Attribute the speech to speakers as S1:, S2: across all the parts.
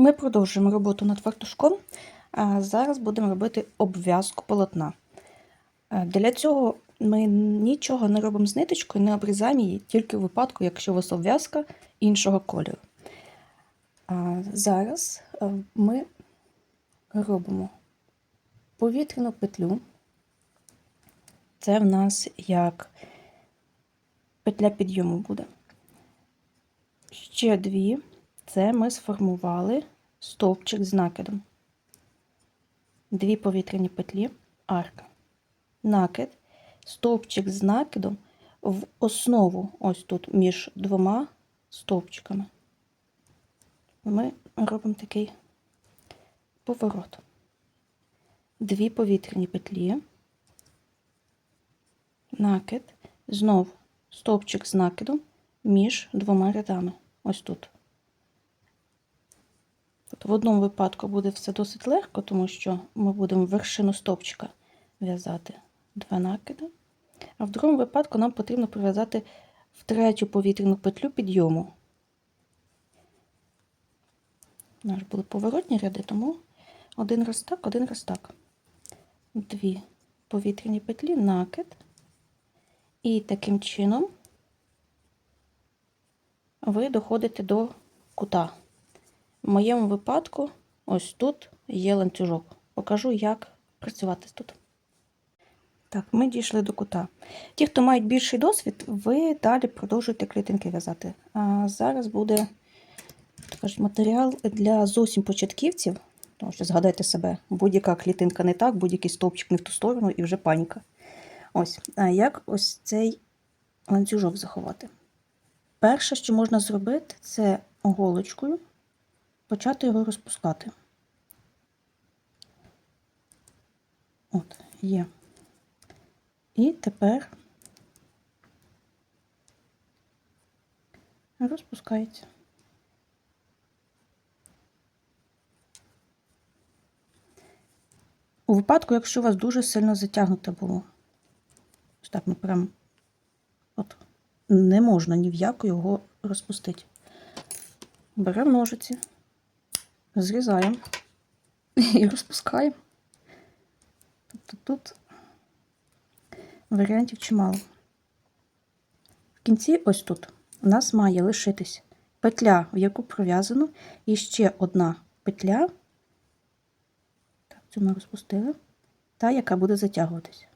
S1: Ми продовжуємо роботу над фартушком. Зараз будемо робити обв'язку полотна. Для цього ми нічого не робимо з ниточкою, не обрізаємо її тільки в випадку, якщо у вас обв'язка іншого кольору. Зараз е, ми робимо повітряну петлю. Це в нас як петля підйому буде. Ще дві. Це ми сформували стовпчик з накидом. Дві повітряні петлі, арка. Накид, стовпчик з накидом в основу, ось тут між двома стовпчиками. Ми робимо такий поворот. Дві повітряні петлі, накид, знов стовпчик з накидом між двома рядами. Ось тут. Тобто в одному випадку буде все досить легко, тому що ми будемо вершину стовпчика в'язати два накиди. А в другому випадку нам потрібно пров'язати в третю повітряну петлю підйому. У нас були поворотні ряди, тому один раз так, один раз так. Дві повітряні петлі, накид. І таким чином ви доходите до кута. В моєму випадку, ось тут є ланцюжок. Покажу, як працювати тут. Так, ми дійшли до кута. Ті, хто мають більший досвід, ви далі продовжуєте клітинки в'язати. А зараз буде скажімо, матеріал для зовсім початківців. Тому що згадайте себе, будь-яка клітинка не так, будь-який стовпчик не в ту сторону і вже паніка. Ось, а як ось цей ланцюжок заховати? Перше, що можна зробити, це голочкою почати його розпускати. От, є. І тепер розпускається. У випадку, якщо у вас дуже сильно затягнуте було, ось так ми прям от, не можна ні в яку його розпустити. Беремо ножиці, зрізаємо і розпускаємо. Тобто тут варіантів чимало. В кінці, ось тут, у нас має лишитись петля, в яку пров'язано, і ще одна петля, так, цю ми розпустили, та, яка буде затягуватися.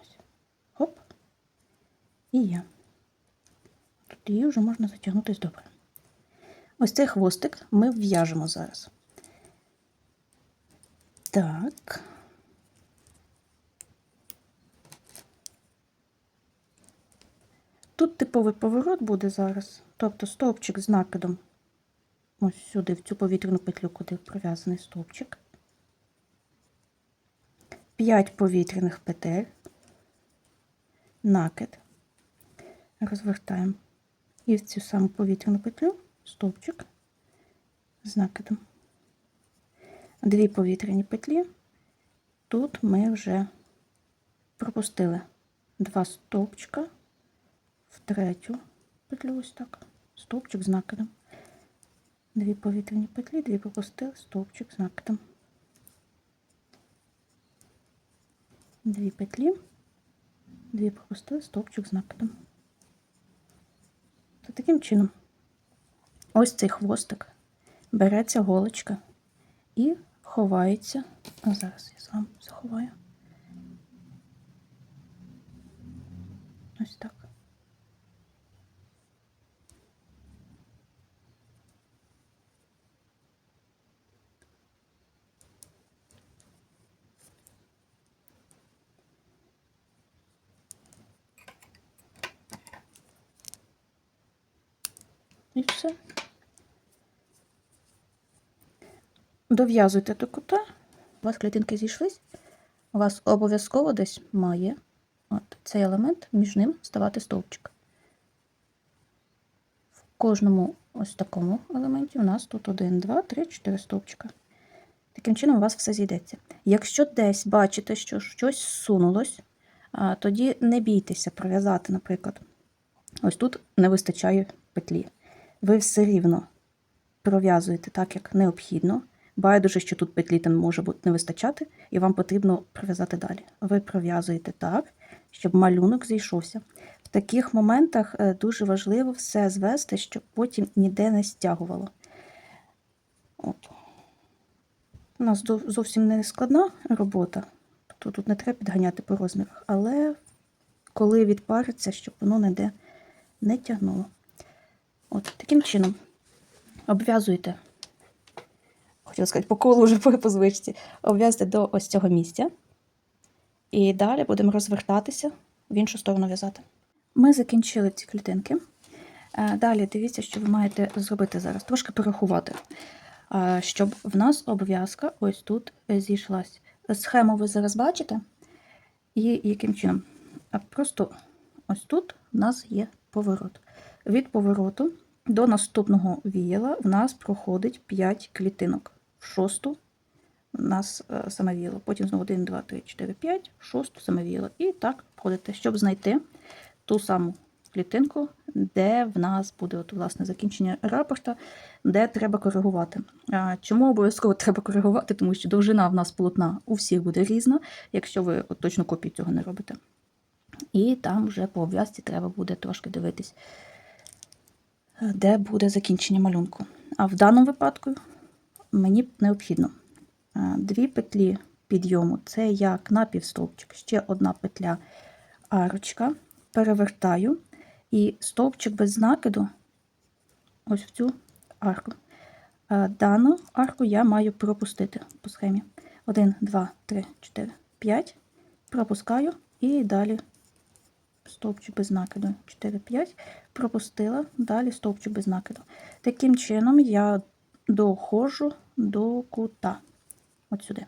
S1: Ось. Хоп. І є. Тут її вже можна затягнутися добре. Ось цей хвостик ми в'яжемо зараз. Так. Тут типовий поворот буде зараз, тобто стовпчик з накидом ось сюди, в цю повітряну петлю, куди пров'язаний стовпчик. 5 повітряних петель, накид, розвертаємо і в цю саму повітряну петлю стовпчик з накидом. Дві повітряні петлі. Тут ми вже пропустили два стовпчика в третю петлю, ось так, стовпчик з накидом. Дві повітряні петлі, дві пропустили, стовпчик з накидом. Дві петлі, дві пропустили, стовпчик з накидом. То таким чином, ось цей хвостик, береться голочка і ховається. А зараз я вами заховаю. Ось так. І все. Дов'язуйте до кута. У вас клітинки зійшлись. У вас обов'язково десь має от цей елемент між ним ставати стовпчик. В кожному ось такому елементі у нас тут 1, 2, 3, 4 стовпчика. Таким чином у вас все зійдеться. Якщо десь бачите, що щось сунулось, тоді не бійтеся пров'язати, наприклад, ось тут не вистачає петлі. Ви все рівно пров'язуєте так, як необхідно. Байдуже, що тут петлі може бути не вистачати, і вам потрібно пров'язати далі. Ви пров'язуєте так, щоб малюнок зійшовся. В таких моментах е, дуже важливо все звести, щоб потім ніде не стягувало. От. У нас зовсім не складна робота, тобто тут не треба підганяти по розмірах, але коли відпариться, щоб воно ніде не тягнуло. От таким чином обв'язуєте, хотіла сказати, по колу вже по звичці, обв'язуєте до ось цього місця. І далі будемо розвертатися в іншу сторону в'язати. Ми закінчили ці клітинки. Е, Далі дивіться, що ви маєте зробити зараз, трошки порахувати, е, щоб в нас обв'язка ось тут зійшлась. Схему ви зараз бачите. І яким чином? Просто ось тут в нас є поворот. Від повороту до наступного віяла в нас проходить 5 клітинок. В шосту у нас е, саме. Потім знову 1, 2, 3, 4, 5, шосту саме віяло. І так входите, щоб знайти ту саму клітинку, де в нас буде от, власне закінчення рапорта, де треба коригувати. Чому обов'язково треба коригувати? Тому що довжина в нас полотна у всіх буде різна, якщо ви от, точно копію цього не робите. І там вже по обв'язці треба буде трошки дивитись, е, де буде закінчення малюнку. А в даному випадку мені необхідно е, дві петлі підйому це як напівстовпчик, ще одна петля арочка, перевертаю і стовпчик без накиду ось в цю арку. Е, Дану арку я маю пропустити по схемі. 1, 2, 3, 4, 5. Пропускаю і далі стовпчик без накиду. 4, 5. Пропустила, далі стовпчик без накиду. Таким чином я доходжу до кута. От сюди.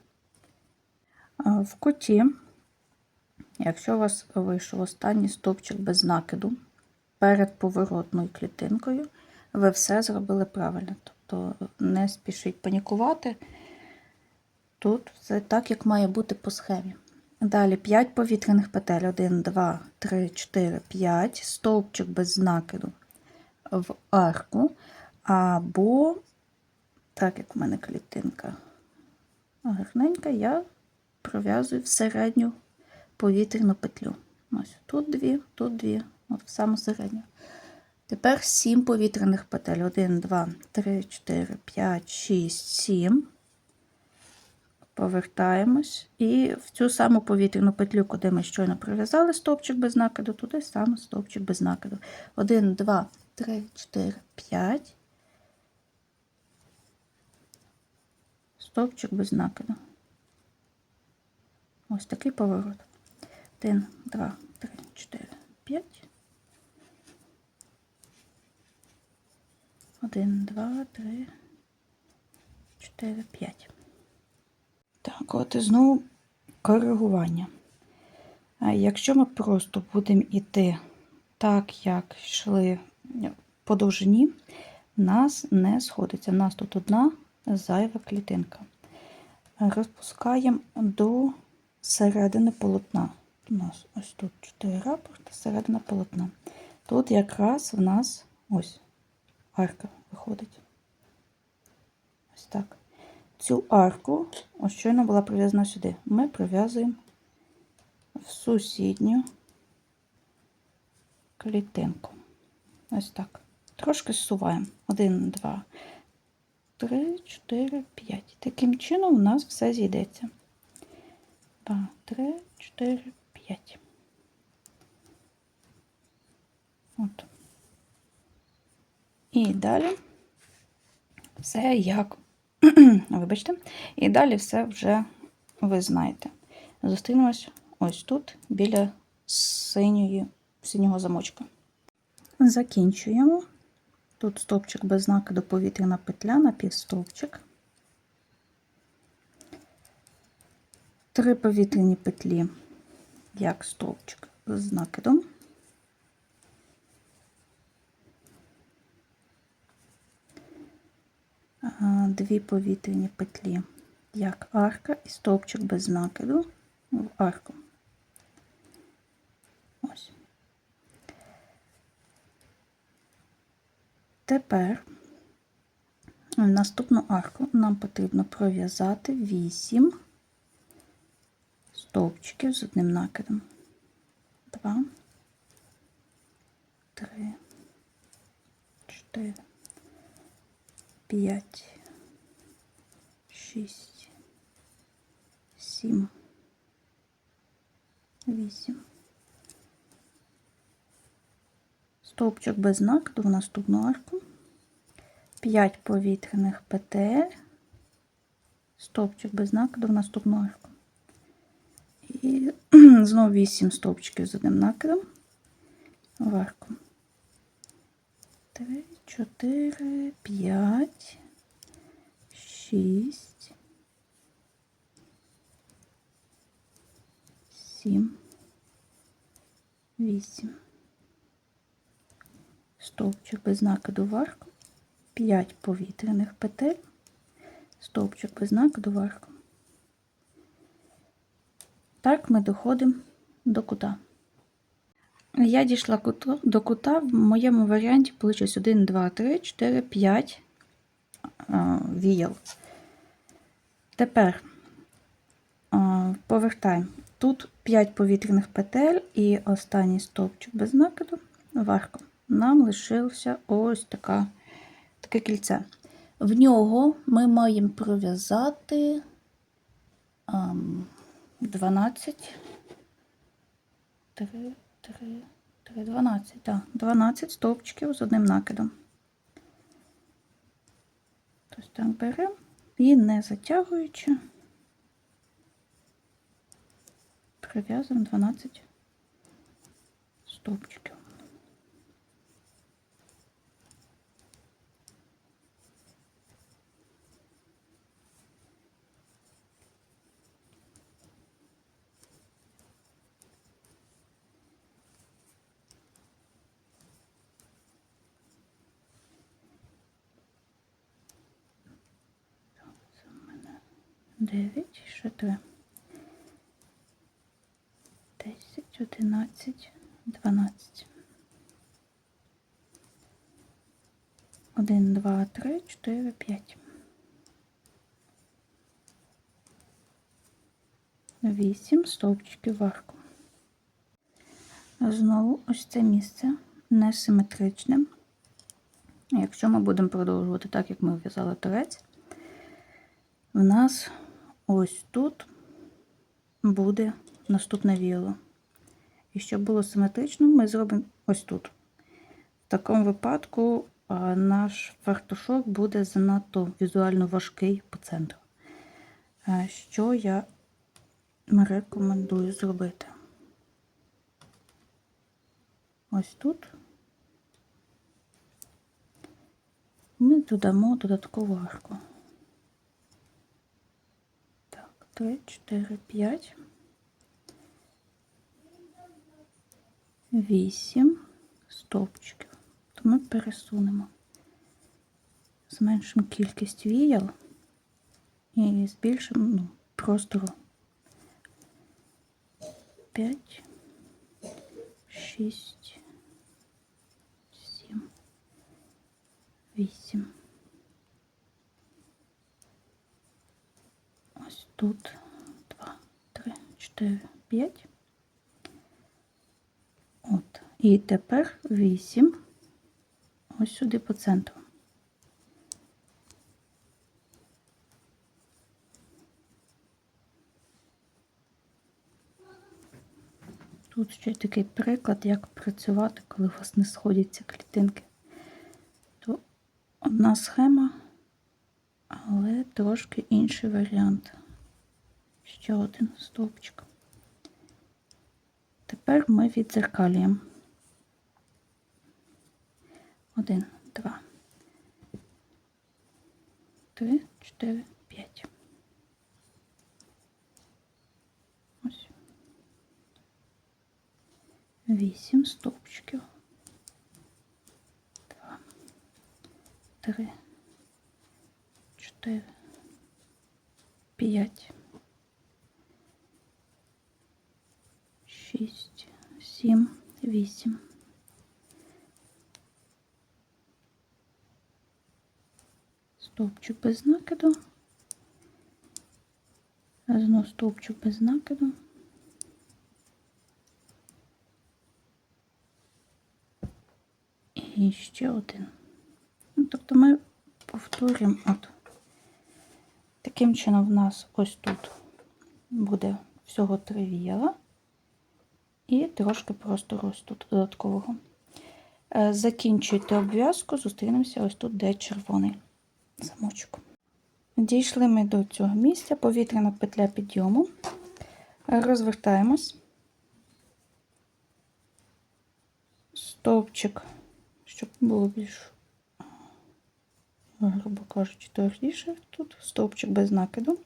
S1: В куті, якщо у вас вийшов останній стовпчик без накиду перед поворотною клітинкою, ви все зробили правильно. Тобто не спішіть панікувати. Тут все так, як має бути по схемі. Далі 5 повітряних петель. 1, 2, 3, 4, 5. Стовпчик без накиду в арку. Або, так як в мене клітинка гарненька, я пров'язую в середню повітряну петлю. Ось тут дві, тут дві, от в саму середню. Тепер 7 повітряних петель. 1, 2, 3, 4, 5, 6, 7. Повертаємось. І в цю саму повітряну петлю, куди ми щойно пров'язали стовпчик без накиду, туди саме стовпчик без накиду. 1, 2, 3, 4, 5. Стовпчик без накиду. Ось такий поворот. 1, 2, 3, 4, 5. 1, 2, 3, 4, 5. Так, от і знову коригування. Якщо ми просто будемо йти так, як йшли по довжині, в нас не сходиться. У нас тут одна зайва клітинка. Розпускаємо до середини полотна. У нас ось тут 4 рапорти, середина полотна. Тут якраз в нас ось арка виходить. Ось так. Цю арку, ось щойно була прив'язана сюди, ми прив'язуємо в сусідню клітинку. Ось так. Трошки зсуваємо. 1, 2, 3, 4, 5. Таким чином у нас все зійдеться. 2, 3, 4, 5. От. І далі все як Вибачте. І далі все вже ви знаєте. Зустрінемось ось тут, біля синьої, синього замочка. Закінчуємо. Тут стовпчик без накиду повітряна петля, напівстовпчик. Три повітряні петлі, як стовпчик з накидом. дві повітряні петлі, як арка і стовпчик без накиду в арку. Ось. Тепер В наступну арку нам потрібно пров'язати 8 стовпчиків з одним накидом. 2, 3, 4, 5, 6, 7, 8. Стовпчик без накиду в наступну арку. 5 повітряних петель, стовпчик без накиду в наступну арку. І знову 8 стовпчиків з одним накидом в арку. 3, 4, 5, 6, 7, 8. Стовпчик без накиду в 5 повітряних петель, стовпчик без накиду в. Так ми доходимо до кута. Я дійшла до кута, в моєму варіанті вийшло 1, 2, 3, 4, 5 а, віял. Тепер повертаємо. Тут 5 повітряних петель і останній стовпчик без накиду в арку. Нам лишилася ось така таке кільце. В нього ми маємо пров'язати 12, 3, 3, 3, 12, так, 12 стовпчиків з одним накидом. Тобто так беремо і не затягуючи, прив'язуємо 12 стовпчиків. Це в мене 9, ще 3. 10, 11, 12. 1, 2, 3, 4, 5. 8 стовпчиків в арку. Знову ось це місце несиметричне. Якщо ми будемо продовжувати так, як ми в'язали торець, в нас ось тут буде наступне віло. І щоб було симетрично, ми зробимо ось тут. В такому випадку наш фартушок буде занадто візуально важкий по центру. Що я рекомендую зробити? Ось тут ми додамо додаткову арку. Так, 3, 4, 5, 8 стовпчиків. То ми пересунемо, зменшимо кількість віял і збільшимо ну, простору 5, 6, 7, 8. Ось тут 2, 3, 4, 5. От. І тепер 8 ось сюди по центру. Тут ще такий приклад, як працювати, коли у вас не сходяться клітинки. То одна схема, але трошки інший варіант. Ще один стовпчик. Тепер ми відзеркалюємо. Один, два, три, чотири, п'ять. Ось. Вісім стовпчиків. Два, три, чотири, п'ять. Шість, сім, вісім. стовпчик без накиду. Знов стовпчик без накиду. І ще один. Ну, тобто ми повторюємо от. Таким чином в нас ось тут буде всього три віяла і трошки просто ось тут додаткового. Е, Закінчуйте обв'язку, зустрінемося ось тут, де червоний замочок. Дійшли ми до цього місця, повітряна петля підйому. Розвертаємось. Стовпчик, щоб було більш, грубо кажучи, твердіше тут, стовпчик без накиду.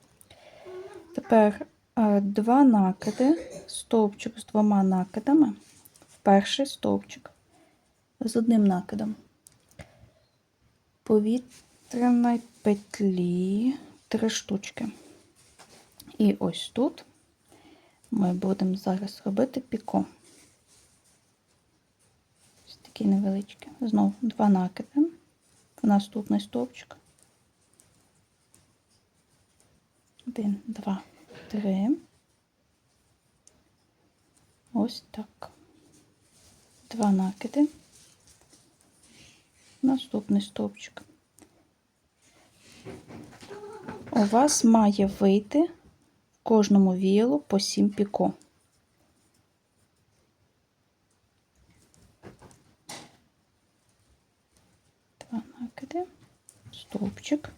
S1: Тепер два накиди, стовпчик з двома накидами, перший стовпчик з одним накидом. Повітряної петлі три штучки. І ось тут ми будемо зараз робити піко. Ось такі невеличкі. Знову два накиди в наступний стовпчик. Один, два, три. Ось так. Два накиди. Наступний стовпчик. У вас має вийти в кожному віялу по 7 піко. Два накиди, стовпчик.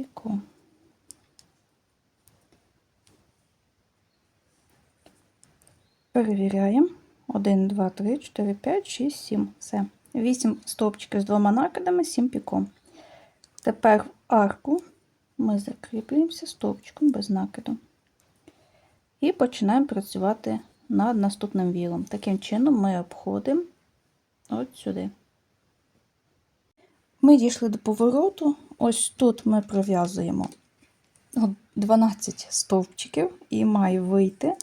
S1: Піко. Перевіряємо. 1, 2, 3, 4, 5, 6, 7. Все. 8 стовпчиків з двома накидами, 7 піком. Тепер в арку ми закріплюємося стовпчиком без накиду. І починаємо працювати над наступним вілом. Таким чином ми обходимо от сюди. Ми дійшли до повороту. Ось тут ми пров'язуємо 12 стовпчиків і має вийти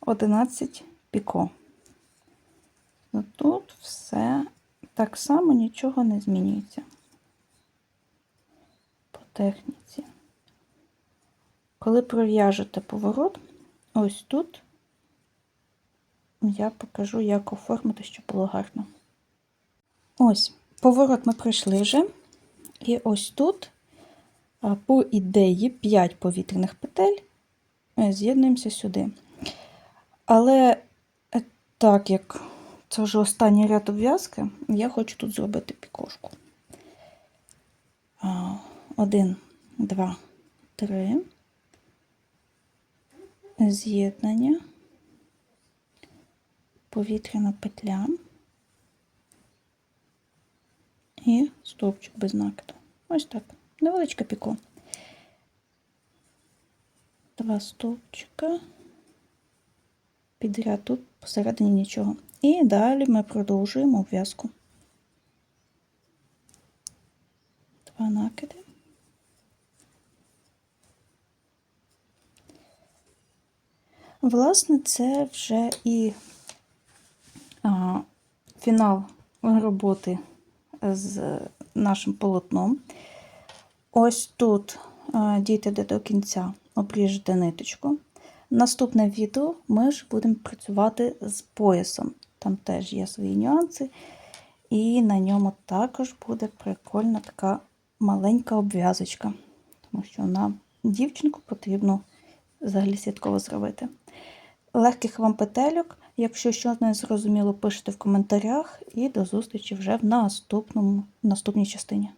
S1: 11 піко. Ну, Тут все так само нічого не змінюється по техніці. Коли пров'яжете поворот, ось тут я покажу, як оформити, щоб було гарно. Ось, поворот ми пройшли вже. І ось тут, по ідеї, 5 повітряних петель е, з'єднуємося сюди. Але так як це вже останній ряд обв'язки, я хочу тут зробити пікошку. Один, два, три. З'єднання, повітряна петля і стовпчик без накиду. Ось так. Невеличке піко. Два стовпчика підряд, тут посередині нічого. І далі ми продовжуємо обв'язку. Два накиди. Власне, це вже і а, фінал роботи з нашим полотном. Ось тут дійте до кінця, обріжете ниточку. Наступне відео ми ж будемо працювати з поясом. Там теж є свої нюанси. І на ньому також буде прикольна така маленька обв'язочка, тому що нам дівчинку потрібно взагалі святково зробити. Легких вам петельок. Якщо щось не зрозуміло, пишете в коментарях і до зустрічі вже в наступному, наступній частині.